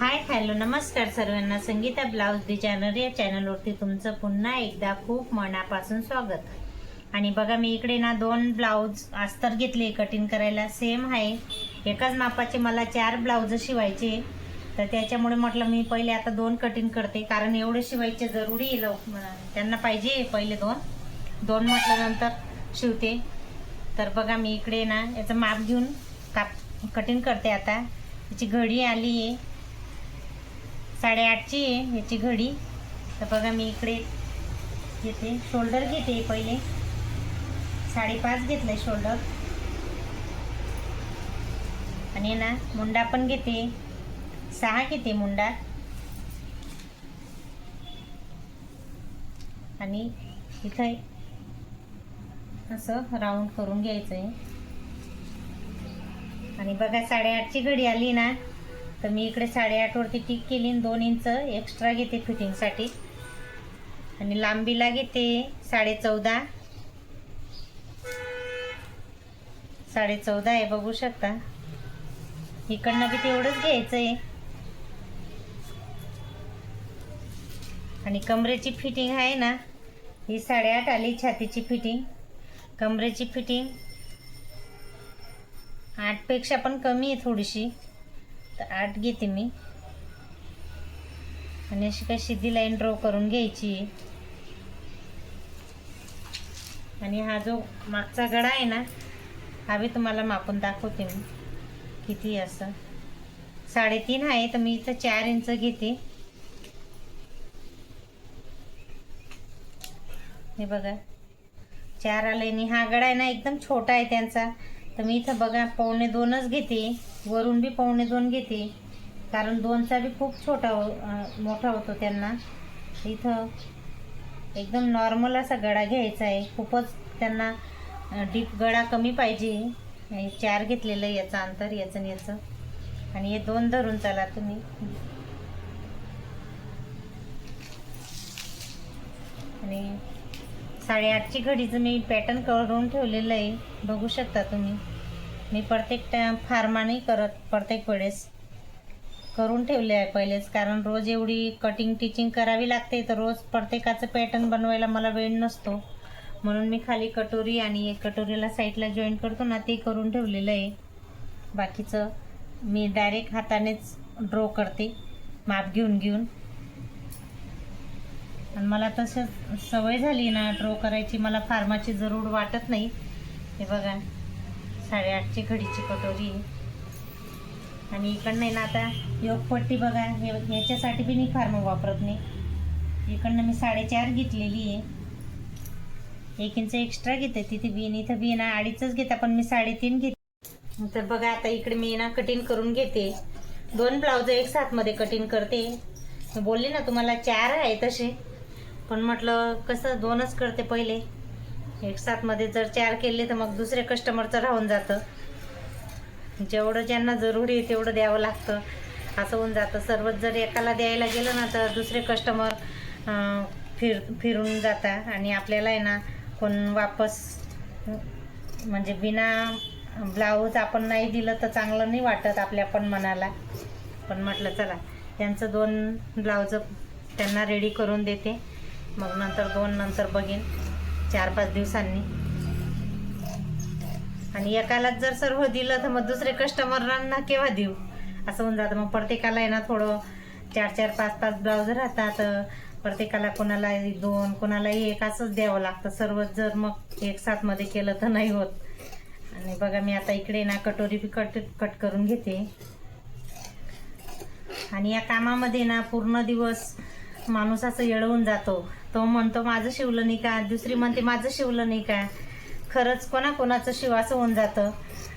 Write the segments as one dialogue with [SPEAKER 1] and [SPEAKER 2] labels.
[SPEAKER 1] Hi hello नमस्कार सर्वांना. Sangeeta blouse designer या चॅनलवरती तुमचं पुन्हा एकदा खूप मनापासून स्वागत. आणि बघा मी इकडे ना दोन ब्लाऊज अस्तर घेतले कटिंग करायला. सेम आहे. एकाच मापाचे मला चार ब्लाऊज शिवायचे. तर त्याच्यामुळे म्हटलं मी पहिले आता दोन कटिंग करते. कारण एवढे शिवायचे जरुरी आहे लव त्यांना पाहिजे पहिले दोन. दोन म्हटल्यानंतर शिवते. तर बघा मी इकडे ना याचं माप घेऊन काप कटिंग करते आता. याची घडी आली आहे. साडेआठची आहे याची घडी. तर बघा मी इकडे घेते. शोल्डर घेते पहिले. साडेपाच घेतलं आहे शोल्डर. आणि ना मुंडा पण घेते. सहा घेते मुंडा. आणि इथं असं राऊंड करून घ्यायचं आहे आणि बघा साडेआठची घडी आली ना. तर मी इकडे साडेआठवरती टिक केली दोन इंच एक्स्ट्रा घेते फिटिंगसाठी आणि लांबीला घेते साडे चौदा साडे चौदा आहे बघू शकता. इकडनं बी तेवढंच घ्यायचं आहे आणि कमरेची फिटिंग आहे ना ही साडेआठ आली छातीची फिटिंग कमरेची फिटिंग आठपेक्षा पण कमी आहे थोडीशी. तर आठ घेते मी. आणि अशी काय सिधी लाईन ड्रॉ करून घ्यायची. आणि हा जो मागचा गडा आहे ना हा बी तुम्हाला मापून दाखवते मी. किती असं. साडेतीन आहे तर मी इथं चार इंच घेते. हे बघा. चार आले आणि हा गडा आहे ना एकदम छोटा आहे त्यांचा. तर मी इथं बघा पावणे दोनच घेते. वरून बी पावणे दोन घेते. कारण दोनचा बी खूप छोटा हो मोठा होतो त्यांना. इथं एकदम नॉर्मल असा गडा घ्यायचा आहे. खूपच त्यांना डीप गडा कमी पाहिजे. चार घेतलेलं आहे याचं अंतर याचं याचं. आणि हे दोन धरून चला तुम्ही. आणि साडेआठची घडीचं मी पॅटर्न करून ठेवलेलं आहे. बघू शकता तुम्ही. मी प्रत्येक टाइम फार्मा नाही करत प्रत्येक वेळेस करून ठेवले आहे पहिलेच. कारण रोज एवढी कटिंग टिचिंग करावी लागते तर रोज प्रत्येकाचं पॅटर्न बनवायला मला वेळ नसतो. म्हणून मी खाली कटोरी आणि एक कटोरीला साईडला जॉईन करतो ना ते करून ठेवलेलं आहे. बाकीचं मी डायरेक्ट हातानेच ड्रॉ करते. माप घेऊन घेऊन आणि मला तसं सवय झाली ना ड्रॉ करायची मला फार्माची जरूर वाटत नाही. हे बघा साडेआठची घडीची कटोरी. आणि इकडनं ना आता योगपट्टी बघा हे याच्यासाठी बी मी फार्म वापरत नाही. इकडनं मी साडेचार घेतलेली आहे. एक इंच एक्स्ट्रा घेते तिथे बी इथं बी ना अडीचच घेते पण मी साडेतीन घेते. तर बघा आता इकडे मी ना कटिंग करून घेते. दोन ब्लाउज एक साथमध्ये कटिंग करते. बोलले ना तुम्हाला चार आहे तसे. पण म्हटलं कसं दोनच करते पहिले. एक साथमध्ये जर चार केले तर मग दुसरे कस्टमरचं राहून जातं. जेवढं ज्यांना जरुरी आहे तेवढं द्यावं लागतं. असं होऊन जातं. सर्वच जर एकाला द्यायला गेलं ना तर दुसरे कस्टमर फिर फिरून जाता. आणि आपल्याला आहे ना कोण वापस म्हणजे बिना ब्लाऊज आपण नाही दिलं तर चांगलं नाही वाटत आपल्या पण मनाला. पण म्हटलं चला त्यांचं दोन ब्लाऊज त्यांना रेडी करून देते. मग नंतर दोन नंतर बघेन. चार पाच दिवसांनी. आणि एकालाच जर सर्व दिलं तर मग दुसरे कस्टमरांना केव्हा देऊ? असं होऊन जातं. मग प्रत्येकाला आहे ना थोडं चार चार पाच पाच ब्लाऊज राहतात. प्रत्येकाला कोणाला दोन कोणाला एक असंच द्यावं लागतं. सर्वच जर मग एक साथमध्ये केलं तर नाही होत. आणि बघा मी आता इकडे ना कटोरी बी कट कट करून घेते. आणि या कामामध्ये ना पूर्ण दिवस माणूस असं येळवून जातो. तो म्हणतो माझं शिवलं नाही का दुसरी म्हणते माझं शिवलं नाही का खरंच कोणाकोणाचं शिव असं होऊन जातं.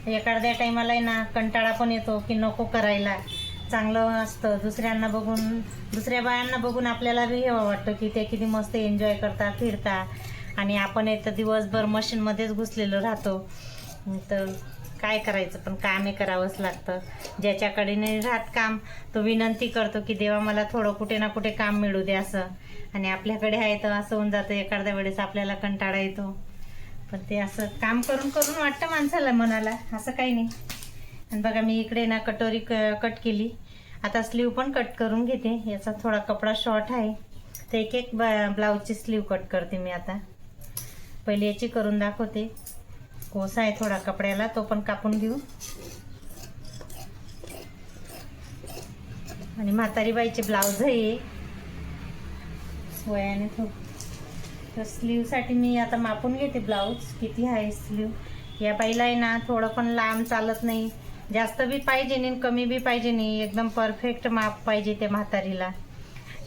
[SPEAKER 1] एखाद्या टायमाला ना कंटाळा पण येतो की नको करायला. चांगलं असतं. दुसऱ्यांना बघून दुसऱ्या बायांना बघून आपल्याला बी हेवा वाटतं की ते किती मस्त एन्जॉय करतात फिरतात. आणि आपण येतं दिवसभर मशीनमध्येच घुसलेलो राहतो. तर काय करायचं? पण कामे करावंच लागतं. ज्याच्याकडे नाही राहत काम तो विनंती करतो की देवा मला थोडं कुठे ना कुठे काम मिळू दे असं. आणि आपल्याकडे आहे तर असं होऊन जातं. एखाद्या वेळेस आपल्याला कंटाळा येतो. पण ते असं काम करून करून वाटतं माणसाला मनाला. असं काही नाही. आणि बघा मी इकडे ना कटोरी क कट केली. आता स्लीव पण कट करून घेते. याचा थोडा कपडा शॉर्ट आहे. तर एक एक ब्लाऊजची स्लीव कट करते मी आता. पहिले याची करून दाखवते. कोसा आहे थोडा कपड्याला तो पण कापून घेऊ. आणि म्हातारी बाईचे ब्लाऊज आहे वयाने थोडं तर स्लीवसाठी मी आता मापून घेते ब्लाऊज किती आहे स्लीव या बाईला आहे ना थोडं पण लांब चालत नाही. जास्त बी पाहिजे नाही कमी बी पाहिजे नाही. एकदम परफेक्ट माप पाहिजे त्या म्हातारीला.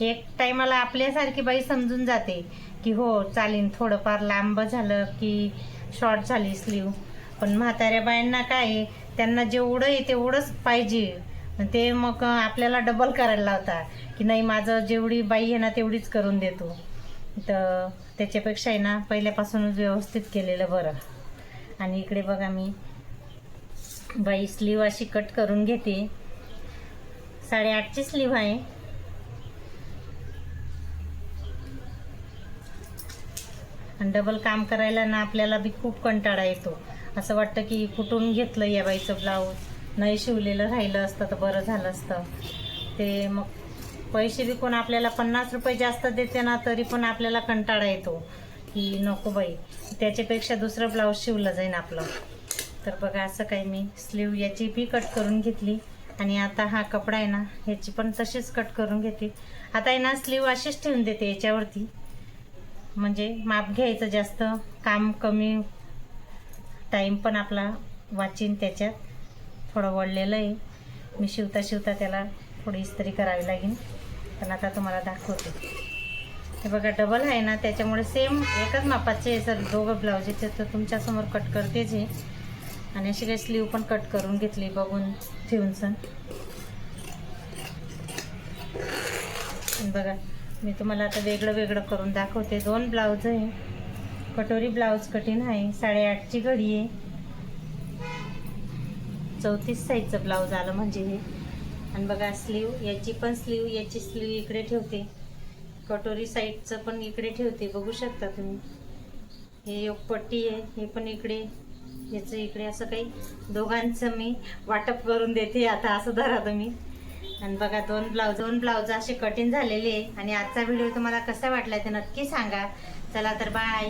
[SPEAKER 1] एक टायमाला आपल्यासारखी बाई समजून जाते की हो चालीन थोडंफार लांब झालं की शॉर्ट झाली स्लीव पण म्हाताऱ्या बायांना काय त्यांना जेवढं आहे तेवढंच पाहिजे. ते मग आपल्याला डबल करायला लावता की नाही माझं जेवढी बाई आहे ना तेवढीच करून देतो. तर त्याच्यापेक्षा आहे ना पहिल्यापासूनच व्यवस्थित केलेलं बरं. आणि इकडे बघा मी. बाई स्लीव अशी कट करून घेते. साडेआठची स्लीव आहे. आणि डबल काम करायला ना आपल्याला बी खूप कंटाळा येतो. असं वाटतं की कुठून घेतलं या बाईचं ब्लाऊज नाही शिवलेलं राहिलं असतं तर बरं झालं असतं. ते मग पैसे बी कोण आपल्याला पन्नास रुपये जास्त देते ना तरी पण आपल्याला कंटाळा येतो. की नको बाई त्याच्यापेक्षा दुसरं ब्लाऊज शिवलं जाईन आपलं. तर बघा असं काही मी स्लीव याची बी कट करून घेतली. आणि आता हा कपडा आहे ना ह्याची पण तशीच कट करून घेते. आता आहे ना स्लीव अशीच ठेवून देते याच्यावरती. म्हणजे माप घ्यायचं जास्त काम कमी टाईम पण आपला वाचीन त्याच्यात. थोडं वळलेलं आहे. मी शिवता शिवता त्याला थोडी इस्त्री करावी लागेल पण आता तुम्हाला दाखवते. हे बघा डबल आहे ना त्याच्यामुळे सेम एकच मापाचे आहे सर. दोघं ब्लाऊजेचे तर तुमच्यासमोर कट करतेच आहे. आणि अशी काही स्लीव पण कट करून घेतली बघून ठेवून सण बघा. मी तुम्हाला आता वेगळं वेगळं करून दाखवते. दोन ब्लाऊज आहे. कटोरी ब्लाऊज कठीण आहे. साडेआठची घडी आहे. चौतीस साईजचं ब्लाऊज आलं म्हणजे हे. आणि बघा स्लीव याची पण स्लीव याची स्लीव इकडे ठेवते. कटोरी साईडचं पण इकडे ठेवते. बघू शकता तुम्ही. हे एक पट्टी आहे. हे पण इकडे. याचं इकडे असं काही दोघांचं मी वाटप करून देते आता. असं धरा तुम्ही. आणि बघा दोन ब्लाऊज दोन ब्लाऊज असे कठीण झालेले आणि आजचा व्हिडिओ तुम्हाला कसा वाटला ते नक्की सांगा. चला तर बाय.